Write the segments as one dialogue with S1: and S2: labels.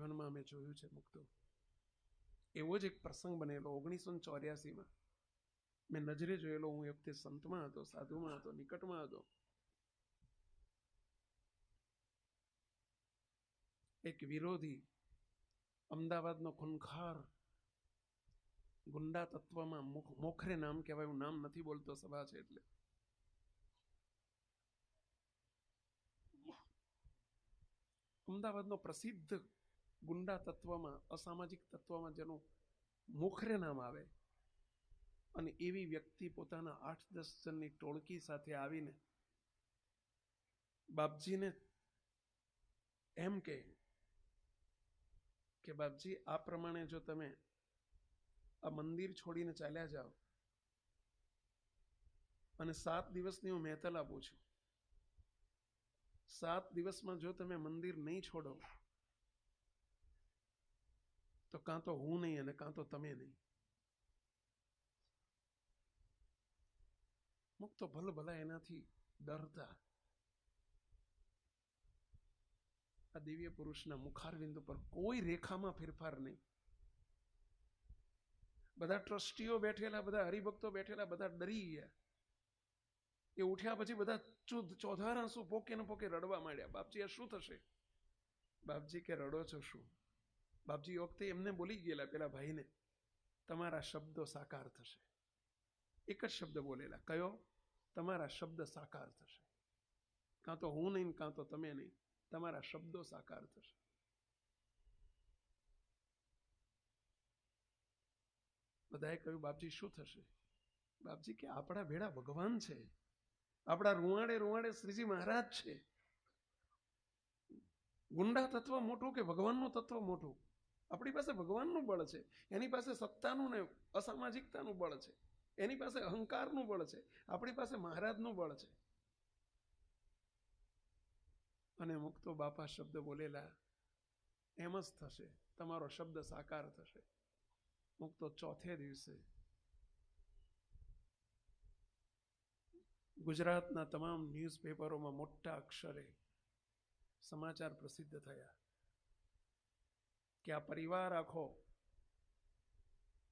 S1: જીવનમાં અમે જોયું છે મુક્તો. એવો જ એક પ્રસંગ બનેલો ઓગણીસો ચોર્યાસીમાં. મેં નજરે જોયેલો, હું એ વખતે સંતમાં હતો, સાધુમાં હતો, નિકટમાં હતો. એક વિરોધી અમદાવાદનો ખૂનખાર ગુંડા તત્વમાં મોખરે નામ કહેવાય, હું નામ નથી બોલતો સભા છે એટલે. અમદાવાદનો પ્રસિદ્ધ ગુંડા તત્વમાં, અસામાજિક તત્વમાં જેનું મોખરે નામ આવે અને એવી વ્યક્તિ પોતાના આઠ દસ જણની ટોળકી સાથે આવીને બાપજીને એમ કે કે, બાપજી, આ પ્રમાણે જો તમે આ મંદિર છોડીને ચાલ્યા જાઓ અને સાત દિવસની હું મહેતલ આપું છું, સાત દિવસમાં જો તમે મંદિર નહીં છોડો તો કાં તો હું નહીં અને કાં તો તમે નહીં મુક્તો ભલ ભલા એનાથી ડરતા આ દિવ્ય પુરુષના મુખારવિંદ પર કોઈ રેખામાં ફેરફાર નહીં બધા ટ્રસ્ટીઓ બેઠેલા બધા હરિભક્તો બેઠેલા બધા ડરી ગયા એ ઉઠ્યા પછી બધા ચુદ ચોધારા શું પોકે ને પોકે રડવા માંડ્યા બાપજી આ શું થશે બાપજી કે રડો છો શું બાપજી વખતે એમને બોલી ગયેલા પેલા ભાઈને, તમારા શબ્દો સાકાર થશે. એક જ શબ્દ બોલેલા, કયો? તમારા શબ્દ સાકાર થશે. કાં તો હું નહીં કાં તો તમે નહીં, તમારા શબ્દો સાકાર થશે. બધાએ કહ્યું, બાપજી, શું થશે? બાપજી કે, આપણા ભેડા ભગવાન છે. આપણા રૂવાડે રૂવાડે શ્રીજી મહારાજ છે. ગુંડા તત્વ મોટું કે ભગવાનનું તત્વ મોટું? આપણી પાસે ભગવાનનું બળ છે. એની પાસે સત્તાનું ને અસામાજિકતાનું બળ છે. એની પાસે અહંકારનું બળ છે. આપણી પાસે મહારાજનું બળ છે. અને મુક્તો બાપા શબ્દ બોલેલા, એમ જ થશે, તમારો શબ્દ સાકાર થશે. મુક્તો ચોથે દિવસે, ગુજરાતના તમામ ન્યૂઝપેપરોમાં મોટા અક્ષરે સમાચાર પ્રસિદ્ધ થયા. કે આ પરિવાર આખો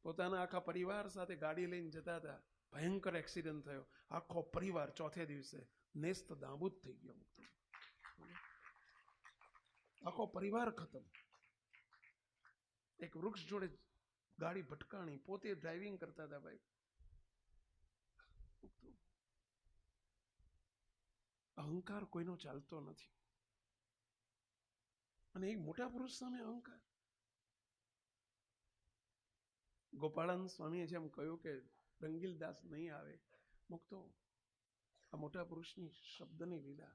S1: પોતાના આખા પરિવાર સાથે ગાડી લઈને જતા હતા. ભયંકર એક્સિડન્ટ થયો. આખો પરિવાર ચોથે દિવસે નેસ્ત દાબૂદ થઈ ગયો. મુક્ત આખો પરિવાર ખતમ. એક વૃક્ષ જોડે ગાડી ભટકાણી, પોતે ડ્રાઇવિંગ કરતા હતા ભાઈ. અહંકાર કોઈનો ચાલતો નથી. અને એક મોટા પુરુષ સામે અહંકાર. ગોપાળાનંદ સ્વામીએ જેમ કહ્યું કે રંગીલદાસ નહીં આવે, મુક્તો આ મોટા પુરુષની શબ્દની લીલા.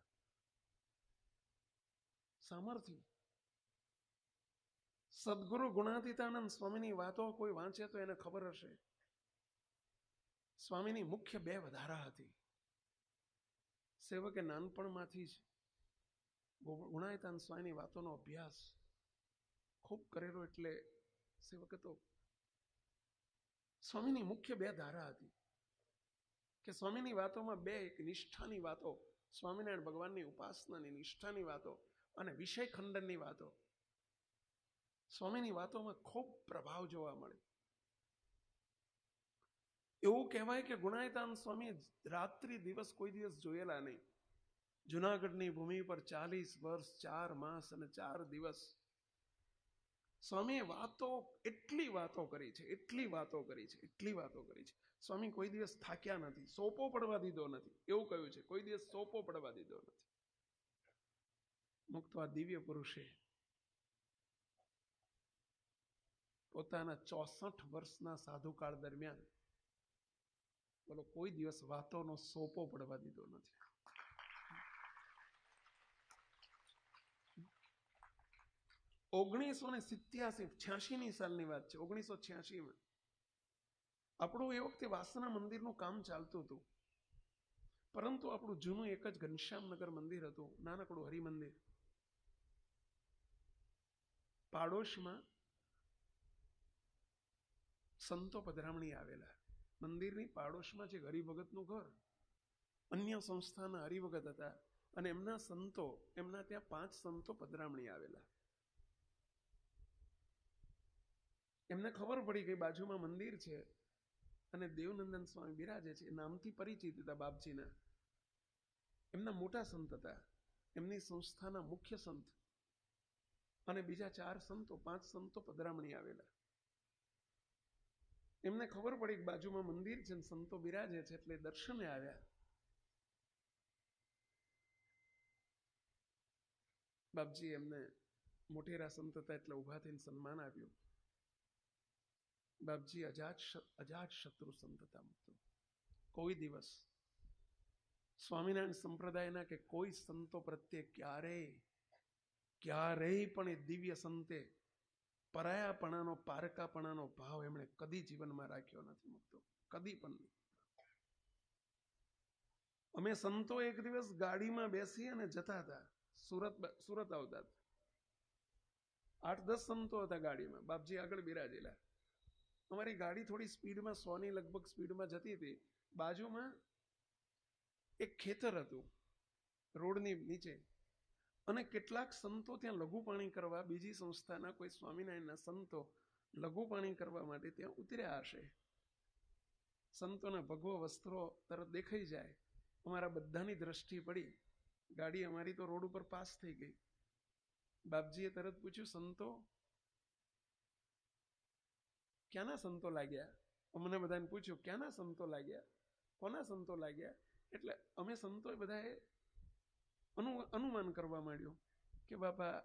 S1: સામર્થ્ય. સદગુરુ ગુણાતીતાનંદ સ્વામીની વાતો કોઈ વાંચે તો એને ખબર હશે. સ્વામીની મુખ્ય બે વધારા હતી. સેવકે નાનપણમાંથી જ ગુણાયતાન સ્વામીની વાતોનો અભ્યાસ ખૂબ કરેલો એટલે સેવકે તો સ્વામીની મુખ્ય બે ધારા હતી. કે સ્વામીની વાતોમાં બે એક નિષ્ઠાની વાતો, સ્વામિનારાયણ ભગવાનની ઉપાસનાની નિષ્ઠાની વાતો અને વિષય ખંડનની વાતો. સ્વામીની વાતોમાં ખૂબ પ્રભાવ જોવા મળે. એવું કહેવાય કે ગુણાયતાન સ્વામી રાત્રિ દિવસ કોઈ દિવસ જોયેલા નહીં. જુનાગઢની ભૂમિ પર ચાલીસ વર્ષ, ચાર માસ અને ચાર દિવસ સ્વામીએ વાતો, એટલી વાતો કરી છે, એટલી વાતો કરી છે, એટલી વાતો કરી છે. સ્વામી કોઈ દિવસ થાક્યા નથી, સોપો પડવા દીધો નથી. એવું કહ્યું છે, કોઈ દિવસ સોપો પડવા દીધો નથી. મુક્ત દિવ્ય પુરુષે પોતાના ચોસઠ વર્ષના સાધુકાળ દરમિયાન બોલો કોઈ દિવસ વાતોનો સોપો પડવા દીધો નથી. ઓગણીસો ને સિત્યાસી, છ્યાસીની સાલની વાત છે ઓગણીસો છ્યાસીમાં આપણું એ વખતે વાસના મંદિરનું કામ ચાલતું હતું. પરંતુ આપણું જૂનું એક જ ઘનશ્યામનગર મંદિર હતું, નાનકડું હરિમંદિર. પાડોશમાં સંતો પધરામણી આવેલા. મંદિરની પાડોશમાં છે હરિભગતનું ઘર, અન્ય સંસ્થાના હરિભગત હતા, અને એમના સંતો, એમના ત્યાં પાંચ સંતો પધરામણી આવેલા. એમને ખબર પડી કે બાજુમાં મંદિર છે અને દેવનંદન સ્વામી બિરાજે છે. નામથી પરિચિત હતા બાપજીના. એમના મોટા સંત હતા. એમની સંસ્થાના મુખ્ય સંત અને બીજા ચાર સંતો, પાંચ સંતો પધરામણી આવેલા. એમને ખબર પડી કે બાજુમાં મંદિર છે સંતો બિરાજે છે એટલે દર્શને આવ્યા. બાપજી એમને મોટેરા સંત હતા એટલે ઊભા થઈને સન્માન આપ્યું. બાપજી, અજાત અજાત શત્રુ સંતતા મુક્તો. કોઈ દિવસ સ્વામિનારાયણ સંપ્રદાયના કે કોઈ સંતો પ્રત્યે ક્યારેય ક્યારેય પણ એ દિવ્ય સંતે પરાયાપણાનો, પારકાપણાનો ભાવ એમણે કદી જીવનમાં રાખ્યો નથી મૂકતો. કદી પણ નહીં. અમે સંતો એક દિવસ ગાડીમાં બેસી અને જતા હતા. સુરત સુરત આવતા હતા. આઠ દસ સંતો હતા ગાડીમાં. બાપજી આગળ બિરાજેલા. અમારી ગાડી થોડી સ્પીડમાં, સોની લગભગ સ્પીડમાં જતી હતી. બાજુમાં એક ખેતર હતું, રોડની નીચે. અને કેટલાક સંતો ત્યાં લઘુ પાણી કરવા, બીજી સંસ્થાના કોઈ સ્વામિનારાયણના સંતો લઘુ પાણી કરવા માટે ત્યાં ઉતર્યા હશે. સંતોના ભગવો વસ્ત્રો તરત દેખાઈ જાય. અમારા બધાની દ્રષ્ટિ પડી. ગાડી અમારી તો રોડ ઉપર પાસ થઈ ગઈ. બાપજીએ તરત પૂછ્યું, સંતો ક્યાંના સંતો લાગ્યા? અમને બધાને પૂછ્યું, ક્યાંના સંતો લાગ્યા? કોના સંતો લાગ્યા? એટલે અમે સંતોએ બધાએ અનુ, અનુમાન કરવા માંડ્યું કે, બાપા,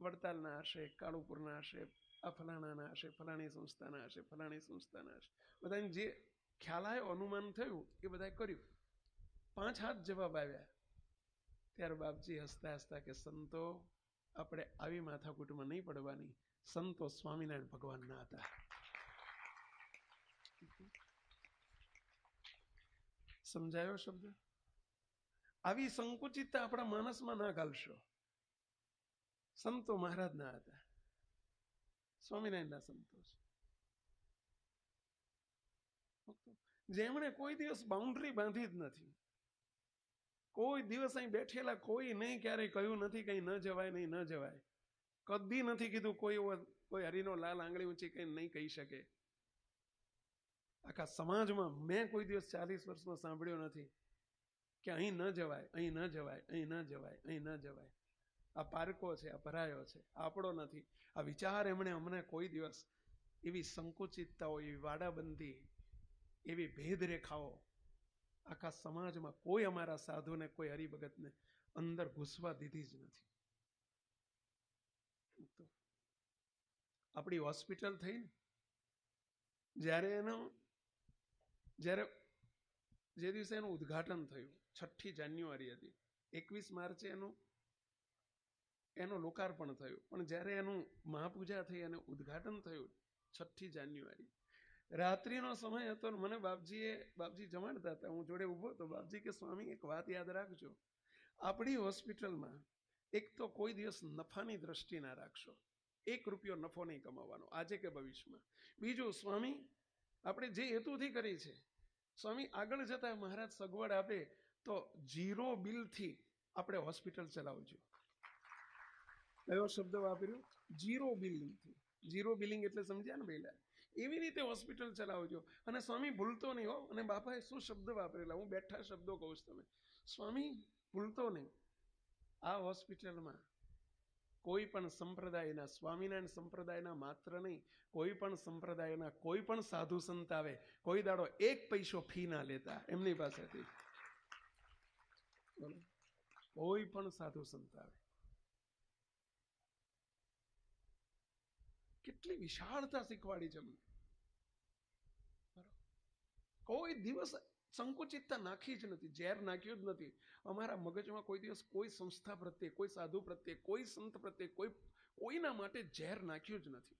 S1: વડતાલના હશે કાળુપુરના હશે આ ફલાણાના હશે ફલાણી સંસ્થાના હશે ફલાણી સંસ્થાના હશે બધાને જે ખ્યાલ આવ્યો, અનુમાન થયું, એ બધાએ કર્યું. પાંચ હાથ જવાબ આવ્યા. ત્યારે બાપજી હસતા હસતા કે, સંતો, આપણે આવી માથાકૂટમાં નહીં પડવાની. સંતો સ્વામિનારાયણ ભગવાનના હતા. સમજાયો શબ્દ? આવી સંકુચિતતા આપણા માનસમાં ના ઘાલશો. સંતો મહારાજના હતા. સ્વામિનારાયણના સંતો જેમણે કોઈ દિવસ બાઉન્ડ્રી બાંધી જ નથી. કોઈ દિવસ અહીં બેઠેલા કોઈ નહીં ક્યારેય કહ્યું નથી કઈ ન જવાય, નહીં ન જવાય. કદી નથી કીધું કોઈ એવો- કોઈ હરીનો લાલ આંગળી ઊંચી કઈ નહીં કહી શકે. આખા સમાજમાં મેં કોઈ દિવસ ચાલીસ વર્ષમાં સાંભળ્યો નથી કે અહીં ન જવાય, અહીં ન જવાય, અહીં ન જવાય, અહીં ન જવાય. આ પારકો છે, આ ભરાયો છે, આપણો નથી. આ વિચાર એમણે અમને કોઈ દિવસ એવી સંકુચિતતાઓ, એવી વાડાબંધી, એવી ભેદરેખાઓ આખા સમાજમાં કોઈ અમારા સાધુને, કોઈ હરિભગતને અંદર ઘૂસવા દીધી જ નથી. આપણી હોસ્પિટલ થઈ જ્યારે એનો, જ્યારે જે દિવસે એનું ઉદ્ઘાટન થયું, છઠ્ઠી જાન્યુઆરી હતી, એકવીસ માર્ચે એનું એનું લોકાર્પણ થયું. પણ જ્યારે એનું મહાપૂજા થઈ અને ઉદ્ઘાટન થયું, છઠ્ઠી જાન્યુઆરી, રાત્રિનો સમય હતો ને, મને બાપજીએ, બાપજી જમાડતા હતા, હું જોડે ઊભો હતો, બાપજી કે, સ્વામી, એક વાત યાદ રાખજો. આપણી હોસ્પિટલમાં એક તો કોઈ દિવસ નફાની દ્રષ્ટિ ના રાખશો. એક રૂપિયો નફો નહીં કમાવાનો. આજે કે ભવિષ્યમાં? બીજું, સ્વામી, આપણે જે હેતુથી કરી છે, સ્વામી, આગળ જતા મહારાજ સગવડ આપે તો જીરો બિલથી આપણે હોસ્પિટલ ચલાવજો. કયો શબ્દ વાપર્યો? જીરો બિલિંગથી જીરો બિલિંગ એટલે સમજ્યા ને પહેલાં એવી રીતે હોસ્પિટલ ચલાવજો. અને સ્વામી, ભૂલતો નહીં હો. અને બાપાએ શું શબ્દ વાપરેલા? હું બેઠા શબ્દો કહું છું તમે સ્વામી, ભૂલતો નહીં. આ હોસ્પિટલમાં કોઈ પણ સંપ્રદાયના સ્વામિનારાયણ સંપ્રદાયના માત્ર નહીં, કોઈ પણ સંપ્રદાયના કોઈ પણ સાધુ સંત આવે, કોઈ દાડો એક પૈસો ફી ના લેતા, એમની પાસેથી. કોઈ પણ સાધુ સંત આવે. કેટલી વિશાળતા શીખવાડી છે કોઈ દિવસ સંકુચિતતા નાખી જ નથી, ઝેર નાખ્યું જ નથી. અમારા મગજમાં કોઈ દિવસ કોઈ સંસ્થા પ્રત્યે, કોઈ સાધુ પ્રત્યે, કોઈ સંત પ્રત્યે, કોઈ, કોઈના માટે ઝેર નાખ્યું જ નથી.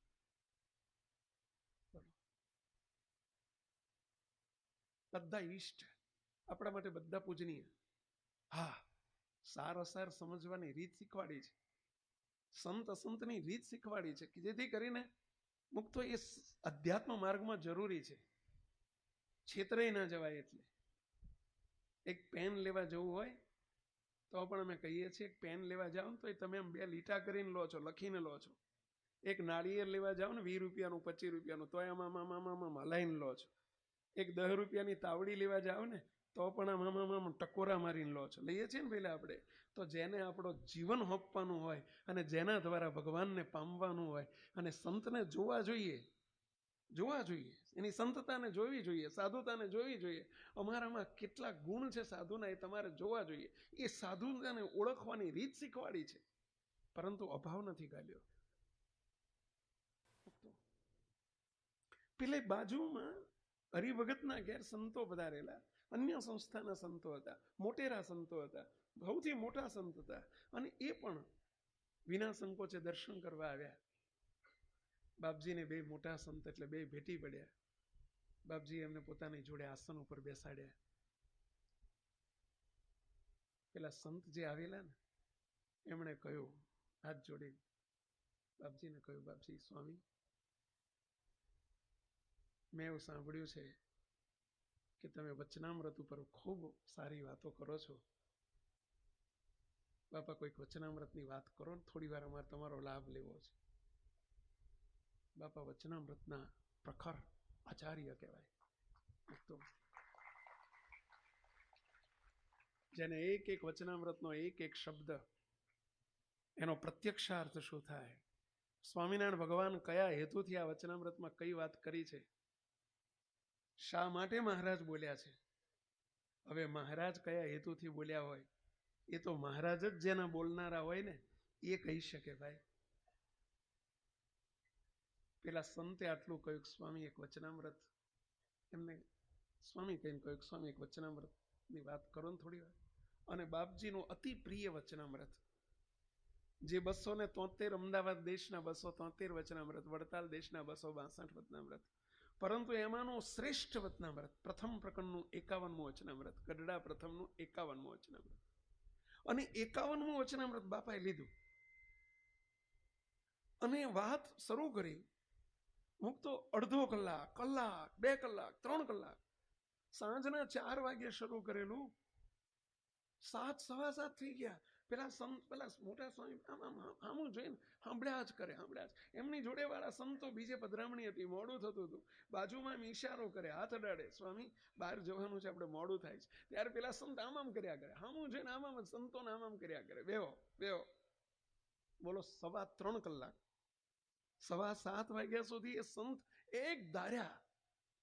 S1: બધા ઈષ્ટ આપણા માટે બધા પૂજનીય. હા, સાર અસાર સમજવાની રીત શીખવાડી છે. સંત અસંતની રીત શીખવાડી છે કે જેથી કરીને મુક્તો એ અધ્યાત્મ માર્ગમાં જરૂરી છે. છેતરાઈ ના જવાય એટલે. એક પેન લેવા જવું હોય, તો પણ અમે કહીએ છીએ પેન લેવા જાઓ તો તમે આમ બે લીટા કરીને લો છો, લખીને લો છો. એક નાળિયેર લેવા જાઓ ને વીસ રૂપિયાનું, પચીસ રૂપિયાનું તોય આમાં આમાં આમાં આમાં લો છો. એક દસ રૂપિયાની તાવડી લેવા જાઓ ને, તો પણ આમ આમ ટકોરા મારીને લો છો. લઈએ છીએ ને પહેલાં આપણે. તો જેને આપણો જીવન હોપવાનું હોય અને જેના દ્વારા ભગવાનને પામવાનું હોય અને સંતને જોવા જોઈએ જોવા જોઈએ. એની સંતતાને જોવી જોઈએ, સાધુતાને જોવી જોઈએ. અમારામાં કેટલા ગુણ છે સાધુના એ તમારે જોવા જોઈએ. એ સાધુતાને ઓળખવાની રીત શીખવાડી છે. પરંતુ અભાવ નથી ગાલ્યો. પેલે બાજુમાં હરિભગતના ઘેર સંતો પધારેલા, અન્ય સંસ્થાના સંતો હતા, મોટેરા સંતો હતા સૌથી મોટા સંત હતા. અને એ પણ વિના સંકોચે દર્શન કરવા આવ્યા. બાપજીને બે મોટા સંત એટલે બે ભેટી પડ્યા. બાપજી એમને પોતાની જોડે આસન ઉપર બેસાડ્યા. પેલા સંત જે આવેલા ને, એમણે કહ્યું, હાથ જોડી, બાપજીને કહ્યું, બાપજી, સ્વામી, મેં એવું સાંભળ્યું છે કે તમે વચનામૃત ઉપર ખૂબ સારી વાતો કરો છો. બાપા, કોઈક વચનામૃતની વાત કરો ને થોડી વાર અમારે તમારો લાભ લેવો છે. બાપા વચનામૃતના પ્રખર આચાર્ય કહેવાય. જેને એક એક વચનામૃતનો એક એક શબ્દ એનો પ્રત્યક્ષાર્થ શું થાય? સ્વામિનારાયણ ભગવાન કયા હેતુથી આ વચનામૃતમાં કઈ વાત કરી છે? શા માટે મહારાજ બોલ્યા છે? હવે મહારાજ કયા હેતુથી બોલ્યા હોય? એ તો મહારાજ જ જેના બોલનારા હોય ને, એ કહી શકે ભાઈ. પેલા સંતે આટલું કહ્યું સ્વામી એક વચનામૃત. એમને સ્વામી કહીને કહ્યું સ્વામી એક વચનામૃતની વાત કરો ને થોડી વાર. અને બાપજીનું અતિ પ્રિય વચનામૃત. જે બસો ને તોતેર અમદાવાદ દેશના બસો તોતેર વચનામૃત, વડતાલ દેશના બસો બાસઠ વચનામૃત. પરંતુ એમાંનું શ્રેષ્ઠ વચનામૃત, પ્રથમ પ્રકરણનું એકાવનમું વચનામૃત, ગઢડા પ્રથમનું એકાવનમું વચનામૃત. અને એકાવનમું વચનામૃત બાપાએ લીધું. અને વાત શરૂ કરી. મુકતો અડધો કલાક કલાક, બે કલાક, ત્રણ કલાક. સાંજના ચાર વાગે શરૂ કરેલું. સાત, સવા સાત થઈ ગયા. પેલા સંત પેલા મોટા સ્વામી આમ આમ, આમું જોઈને સાંભળ્યા જ કરે સાંભળ્યા જ. એમની જોડે સંતો બીજે પધરામણી હતી, મોડું થતું હતું. બાજુમાં એમ ઈશારો કરે, હાથ અડાડે, સ્વામી, બહાર જવાનું છે, આપણે મોડું થાય છે. ત્યારે પેલા સંત આમ આમ કર્યા કરે. આમું જોઈને આમ આમ, સંતોને આમ આમ કર્યા કરે. બેહો બેહો. બોલો, સવા ત્રણ કલાક. સવા સાત વાગ્યા સુધી એ સંત એક ધાર્યા.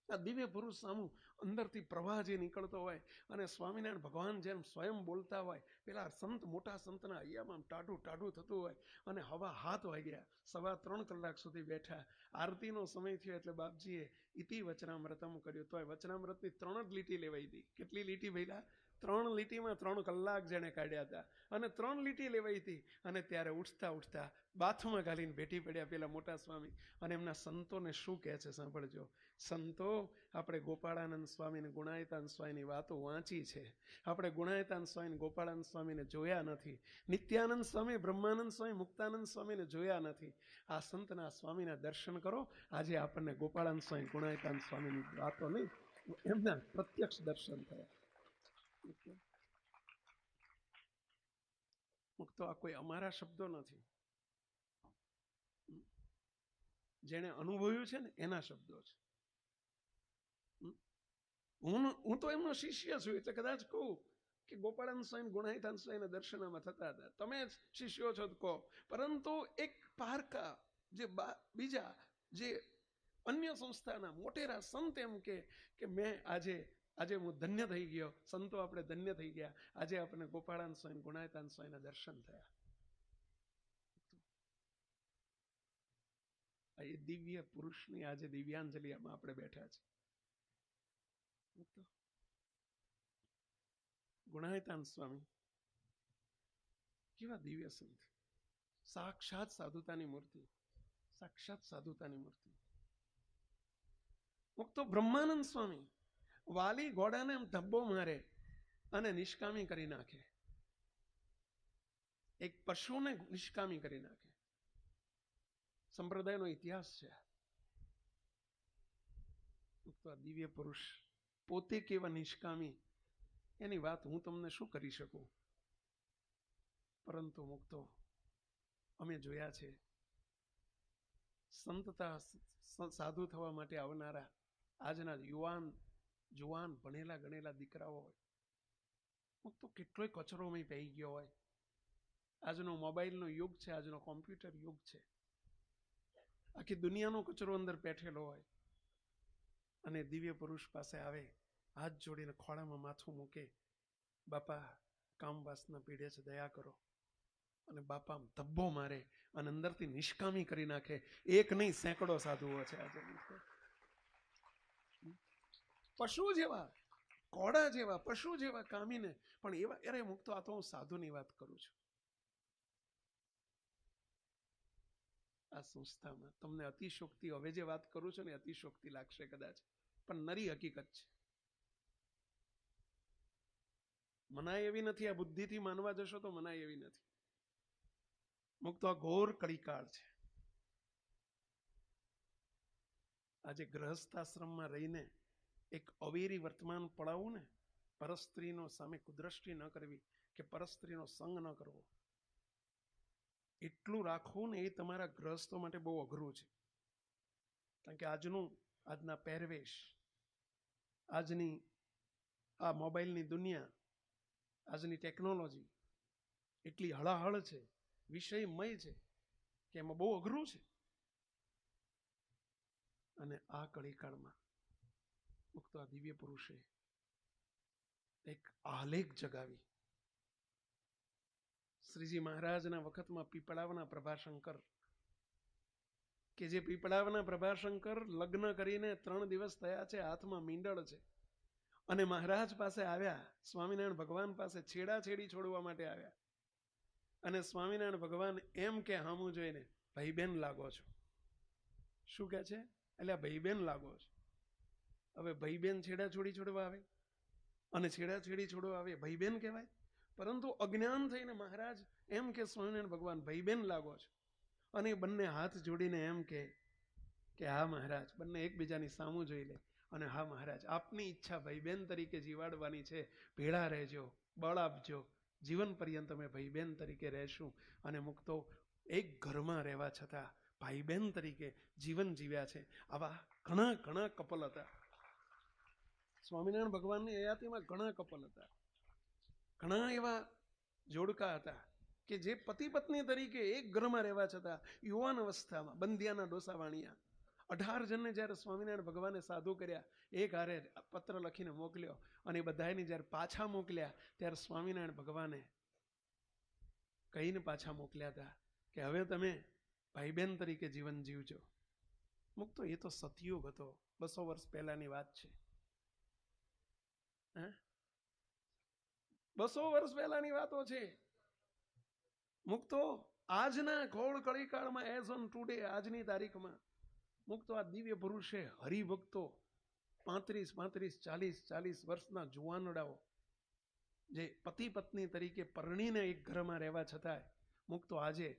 S1: આ દિવ્ય પુરુષ સામું અંદરથી પ્રવાહ જે નીકળતો હોય અને સ્વામિનારાયણ ભગવાન જેમ સ્વયં બોલતા હોય, પેલા સંત, મોટા સંતના અહીંયામાં ટાઢું ટાઢું થતું હોય અને હવા હાથ વાગ્યા. સવા ત્રણ કલાક સુધી બેઠા. આરતીનો સમય થયો એટલે બાપજીએ ઇતિ વચનામૃતમ કર્યું. તોય વચનામૃતની ત્રણ જ લીટી લેવાઈ હતી. કેટલી લીટી ભૈલા ત્રણ લીટીમાં ત્રણ કલાક જેણે કાઢ્યા હતા. અને ત્રણ લીટી લેવાઈ હતી. અને ત્યારે ઉઠતા ઉઠતા બાથમાં ઘાલીને ભેટી પડ્યા પેલા મોટા સ્વામી. અને એમના સંતોને શું કહે છે સાંભળજો. સંતો, આપણે ગોપાળાનંદ સ્વામીને ગુણાયતાન સ્વામીની વાતો વાંચી છે. આપણે ગુણાયતાન સ્વામીને ગોપાળાનંદ સ્વામીને જોયા નથી. નિત્યાનંદ સ્વામી, બ્રહ્માનંદ સ્વામી, મુક્તાનંદ સ્વામીને જોયા નથી. આ સંતના સ્વામીના દર્શન કરો. આજે આપણને ગોપાળાનંદ સ્વામી, ગુણાયતાન સ્વામીની વાતો નહીં, એમના પ્રત્યક્ષ દર્શન થયા. મુક્તો આ કોઈ અમારા શબ્દો નથી. જેણે અનુભવ્યું છે ને, એના શબ્દો છે. હું હું તો એમનો શિષ્ય છું, એટલે કદાચ કહું કે ગોપાળાન સ્વામી ગુણાહિતાન સ્વામીના દર્શનમાં થતા હતા. તમે શિષ્યો છો તો કહો. પરંતુ એક પારકા, જે બીજા જે અન્ય સંસ્થાના મોટેરા સંત એમ કે મેં આજે આજે હું ધન્ય થઈ ગયો. સંતો આપણે ધન્ય થઈ ગયા. આજે આપણે ગોપાળાન સ્વામી, ગુણાયતાન સ્વામીના દર્શન થયા. એ દિવ્ય પુરુષની આજે દિવ્યાંજલિ આમાં આપણે બેઠા છે ગુણાયતાન સ્વામી, કેવા દિવ્ય સંત. સાક્ષાત સાધુતાની મૂર્તિ. સાક્ષાત સાધુતાની મૂર્તિ. મુક્તો બ્રહ્માનંદ સ્વામી વાલી ઘોડાને એમ ધબ્બો મારે અને નિષ્કામી કરી નાખે. એક પશુને નિષ્કામી કરી નાખે. સંપ્રદાયનો ઇતિહાસ છે. દિવ્ય પુરુષ પોતે કેવા નિષ્કામી? એની વાત હું તમને શું કરી શકું? પરંતુ મુક્તો, અમે જોયા છે. સંતતા સાધુ થવા માટે આવનારા આજના યુવાન જુવાન ભણેલા ગણેલા દીકરાઓ હોય, હું તો કેટલોય કચરોમાં પહી ગયો હોય. આજનો મોબાઈલનો યુગ છે, આજનો કોમ્પ્યુટર યુગ છે. આખી દુનિયાનો કચરો અંદર બેઠેલો હોય અને દિવ્ય પુરુષ પાસે આવે, હાથ જોડીને ખોળામાં માથું મૂકે, બાપા, કામ વાસના પીડે છે, દયા કરો. અને બાપા ધબ્બો મારે અને અંદરથી નિષ્કામી કરી નાખે. એક નહીં, સેંકડો સાધુઓ છે આજે. પશુ જેવા, ઘોડા જેવા, પશુ જેવા કામીને પણ એવા, અરે મુક્તો આ તો હું સાધુની વાત કરું છું. આ સંસ્થામાં તમને અતિશોક્તિ હવે જે વાત કરું છું ને અતિશોક્તિ લાગશે કદાચ, પણ નરી હકીકત છે. મનાય એવી નથી, આ બુદ્ધિથી માનવા જશો તો મનાય એવી નથી. મુક્ત આ ઘોર કળીકાળ છે. આજે ગ્રહસ્થાશ્રમમાં રહીને એક અવેરી વર્તમાન પડાવવું ને, પરસ્ત્રીનો સામે કુદ્રષ્ટિ ન કરવી કે પરસ્ત્રીનો સંગ ન કરવો. એટલું રાખવું ને એ તમારા ગ્રહસ્થો માટે બહુ અઘરું છે. કારણ કે આજનું, આજના પહેરવેશ, આજની આ મોબાઈલની દુનિયા, આજની ટેકનોલોજી એટલી હળાહળ છે, વિષયમય છે, કે એમાં બહુ અઘરું છે. અને આ કળીકાળમાં મુક્ત દિવ્ય પુરુષે એક આલેખ જગાવી. શ્રીજી મહારાજના વખતમાં પીપળાવના પ્રભાશંકર. કે જે પીપળાવના પ્રભાશંકર લગ્ન કરીને ત્રણ દિવસ થયા છે, હાથમાં મીંડળ છે. અને મહારાજ પાસે આવ્યા, સ્વામિનારાયણ ભગવાન પાસે છેડા છેડી છોડવા માટે આવ્યા. અને સ્વામિનારાયણ ભગવાન એમ કે, હામું જોઈને ભાઈ બેન લાગો છો. શું કે છે? એટલે ભાઈ બેન લાગો છો. હવે ભાઈબેન છેડા છોડી છોડવા આવે? અને છેડા છેડી છોડવા આવે ભાઈબેન કહેવાય? પરંતુ અજ્ઞાન થઈને મહારાજ એમ કે, સ્વામિનારાયણ ભગવાન, ભાઈબેન લાગો છો. અને બંને હાથ જોડીને એમ કે કે હા મહારાજ, બંને એકબીજાની સામું જોઈ લે. અને હા મહારાજ, આપની ઈચ્છા ભાઈબેન તરીકે જીવાડવાની છે. ભેળા રહેજો, બળ આપજો. જીવન પર્યંત અમે ભાઈ બેન તરીકે રહેશું. અને મુક્તો એક ઘરમાં રહેવા છતાં ભાઈ બહેન તરીકે જીવન જીવ્યા છે. આવા ઘણા ઘણા કપલ હતા. સ્વામિનારાયણ ભગવાનની હયાતીમાં ઘણા કપલ હતા. ઘણા એવા જોડકા હતા કે જે પતિ પત્ની તરીકે એક ઘરમાં રહેવા છતાં યુવાન અવસ્થામાં બંધિયાના ડોસા વાણિયા. અઢાર જણને જ્યારે સ્વામિનારાયણ ભગવાને સાધુ કર્યા એક હારે પત્ર લખીને મોકલ્યો અને બધાને જ્યારે પાછા મોકલ્યા ત્યારે સ્વામિનારાયણ ભગવાને કહીને પાછા મોકલ્યા હતા કે હવે તમે ભાઈ બહેન તરીકે જીવન જીવજો. મુક્તો એ તો સતયુગ હતો. બસો વર્ષ પહેલાની વાત છે. બસો વર્ષ પહેલાની વાતો છે. મુક્તો આજના ઘોળ કળીકાળમાં એઝ ઓન ટુડે આજની તારીખમાં મુક્તો આ દિવ્ય પુરુષે હરિભક્તો પાંત્રીસ પાંત્રીસ, ચાલીસ ચાલીસ વર્ષના જુવાનડાઓ જે પતિ પત્ની તરીકે પરણીને એક ઘરમાં રહેવા છતાંય મુક્તો આજે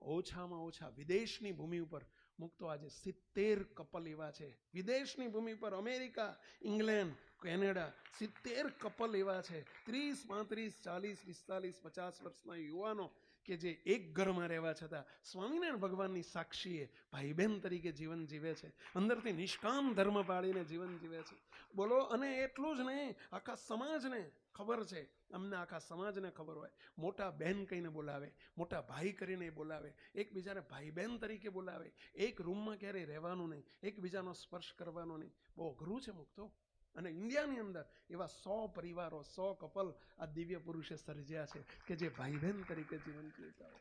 S1: ઓછામાં ઓછા વિદેશની ભૂમિ ઉપર મુક્તો આજે સિત્તેર કપલ એવા છે. વિદેશની ભૂમિ પર અમેરિકા, ઇંગ્લેન્ડ, કેનેડા સિત્તેર કપલ એવા છે. ત્રીસ, પાંત્રીસ, ચાલીસ, પિસ્તાલીસ, પચાસ વર્ષના યુવાનો કે જે એક ઘરમાં રહેવા છતાં સ્વામિનારાયણ ભગવાનની સાક્ષીએ ભાઈ બહેન તરીકે જીવન જીવે છે. અંદરથી નિષ્કામ ધર્મ પાળીને જીવન જીવે છે. બોલો, અને એટલું જ નહીં, આખા સમાજને ખબર છે? અમને આખા સમાજને ખબર હોય. મોટા બહેન કહીને બોલાવે, મોટા ભાઈ કરીને બોલાવે, એકબીજાને ભાઈ બહેન તરીકે બોલાવે. એક રૂમમાં ક્યારેય રહેવાનું નહીં, એકબીજાનો સ્પર્શ કરવાનો નહીં. બહુ અઘરું છે મુક્તો અને ઇન્ડિયાની અંદર એવા સો પરિવારો, સો કપલ આ દિવ્ય પુરુષે સર્જ્યા છે કે જે ભાઈ બહેન તરીકે જીવન જીવતા હોય.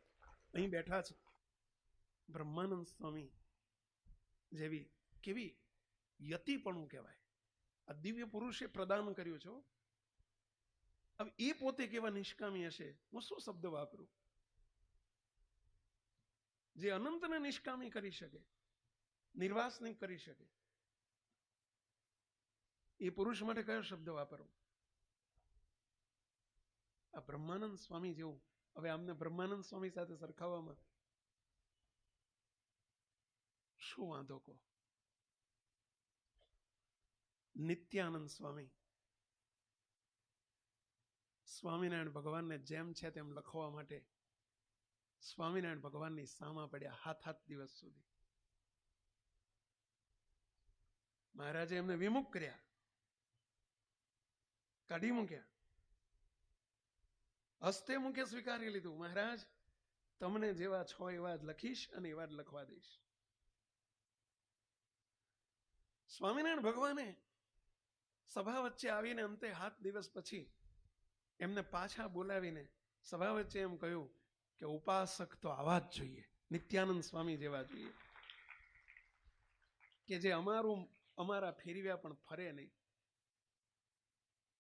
S1: અહીં બેઠા છે બ્રહ્માનંદ સ્વામી જેવી કેવી યતિપણું કહેવાય. આ દિવ્ય પુરુષે પ્રદાન કર્યું છે. હવે એ પોતે કેવા નિષ્કામી હશે? હું શું શબ્દ વાપરું? જે અનંતને નિષ્કામી કરી શકે નિર્વાસ નહીં કરી શકે. એ પુરુષ માટે કયો શબ્દ વાપરવો આ બ્રહ્માનંદ સ્વામી જેવું. હવે આમને બ્રહ્માનંદ સ્વામી સાથે સરખાવવામાં શું વાંધો કહો? નિત્યાનંદ સ્વામી. સ્વામિનારાયણ ભગવાનને જેમ છે તેમ લખવા માટે સ્વામિનારાયણ ભગવાનની સામા પડ્યા હાથ હાથ દિવસ સુધી. મહારાજે એમને વિમુખ કર્યા. કાઢી મૂક્યા. હસ્તે મુખે સ્વીકારી લીધું. મહારાજ, તમને જેવા છો એવા જ લખીશ અને એવા જ લખવા દઈશ. સ્વામિનારાયણ ભગવાને સભા વચ્ચે આવીને અંતે હાથ દિવસ પછી એમને પાછા બોલાવીને સભા વચ્ચે એમ કહ્યું કે ઉપાસક તો આવા જ જોઈએ, નિત્યાનંદ સ્વામી જેવા જોઈએ. કે જે અમારું, અમારા ફેરવ્યા પણ ફરે નહીં.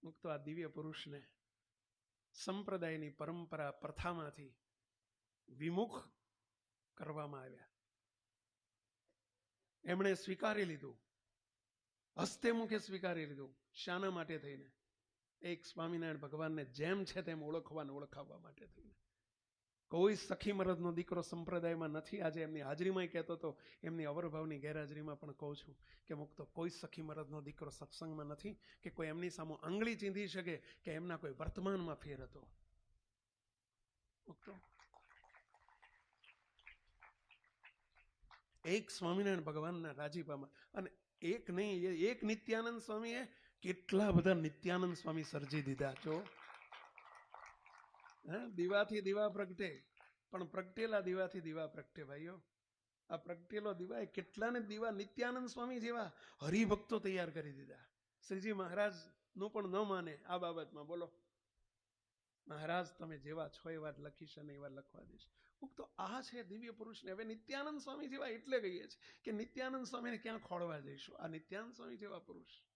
S1: મુક્ત આ દિવ્ય પુરુષને સંપ્રદાયની પરંપરા પ્રથામાંથી વિમુખ કરવામાં આવ્યા. એમણે સ્વીકારી લીધું. હસ્તે મુખે સ્વીકારી લીધું. શાના માટે થઈને. એક સ્વામિનારાયણ ભગવાનને જેમ છે તેમ ઓળખવાને ઓળખાવવા માટે થઈને. કોઈ સખી મરદનો દીકરો સંપ્રદાયમાં નથી. આજે એમની હાજરીમાં કહેતો હતો એમની અવરભાવની ગેરહાજરીમાં પણ કહું છું કે મુક્તો કોઈ સખી મરદનો દીકરો સત્સંગમાં નથી કે કોઈ એમની સામે આંગળી ચીંધી શકે કે એમના કોઈ વર્તમાનમાં ફેર હતો. એક સ્વામિનારાયણ ભગવાનના રાજીપામાં અને એક નહીં એક નિત્યાનંદ સ્વામીએ કેટલા બધા નિત્યાનંદ સ્વામી સર્જી દીધા છો? દીવાથી દીવા પ્રગટે. પણ પ્રગટેલા દીવાથી દીવા પ્રગટે ભાઈઓ. આ પ્રગટેલો દીવા એ કેટલાને દીવા નિત્યાનંદ સ્વામી જેવા હરિભક્તો તૈયાર કરી દીધા. શ્રીજી મહારાજનું પણ ન માને આ બાબતમાં. બોલો. મહારાજ, તમે જેવા છો એવા લખીશ અને એવા લખવા દઈશ. તો આ છે દિવ્ય પુરુષને. હવે નિત્યાનંદ સ્વામી જેવા એટલે કહીએ છીએ કે નિત્યાનંદ સ્વામીને ક્યાં ખોળવા જઈશું? આ નિત્યાનંદ સ્વામી જેવા પુરુષ.